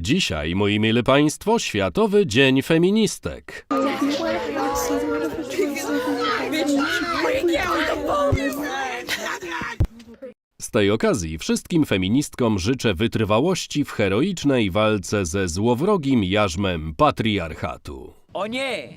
Dzisiaj, moi mili Państwo, Światowy Dzień Feministek. Z tej okazji wszystkim feministkom życzę wytrwałości w heroicznej walce ze złowrogim jarzmem patriarchatu. O nie!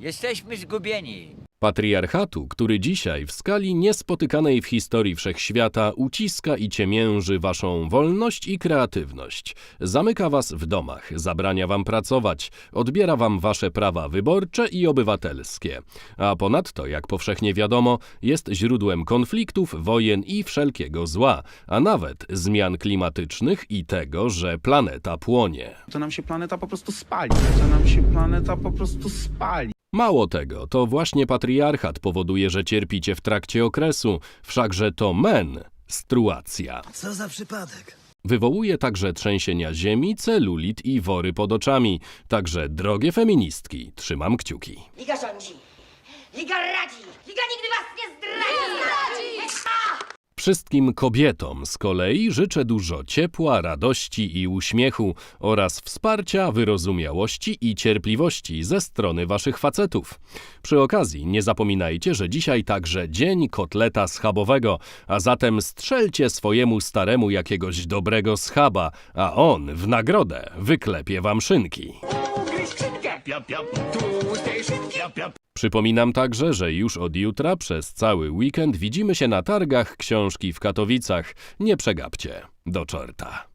Jesteśmy zgubieni. Patriarchatu, który dzisiaj w skali niespotykanej w historii wszechświata uciska i ciemięży waszą wolność i kreatywność. Zamyka was w domach, zabrania wam pracować, odbiera wam wasze prawa wyborcze i obywatelskie. A ponadto, jak powszechnie wiadomo, jest źródłem konfliktów, wojen i wszelkiego zła, a nawet zmian klimatycznych i tego, że planeta płonie. To nam się planeta po prostu spali. To nam się planeta po prostu spali. Mało tego, to właśnie patriarchat powoduje, że cierpicie w trakcie okresu, wszakże to menstruacja. Co za przypadek? Wywołuje także trzęsienia ziemi, celulit i wory pod oczami. Także, drogie feministki, trzymam kciuki. Liga rządzi. Liga radzi. Liga nigdy was. Nie zdradzi. Wszystkim kobietom z kolei życzę dużo ciepła, radości i uśmiechu oraz wsparcia, wyrozumiałości i cierpliwości ze strony waszych facetów. Przy okazji nie zapominajcie, że dzisiaj także dzień kotleta schabowego, a zatem strzelcie swojemu staremu jakiegoś dobrego schaba, a on w nagrodę wyklepie wam szynki. Przypominam także, że już od jutra przez cały weekend widzimy się na targach książki w Katowicach. Nie przegapcie. Do czorta.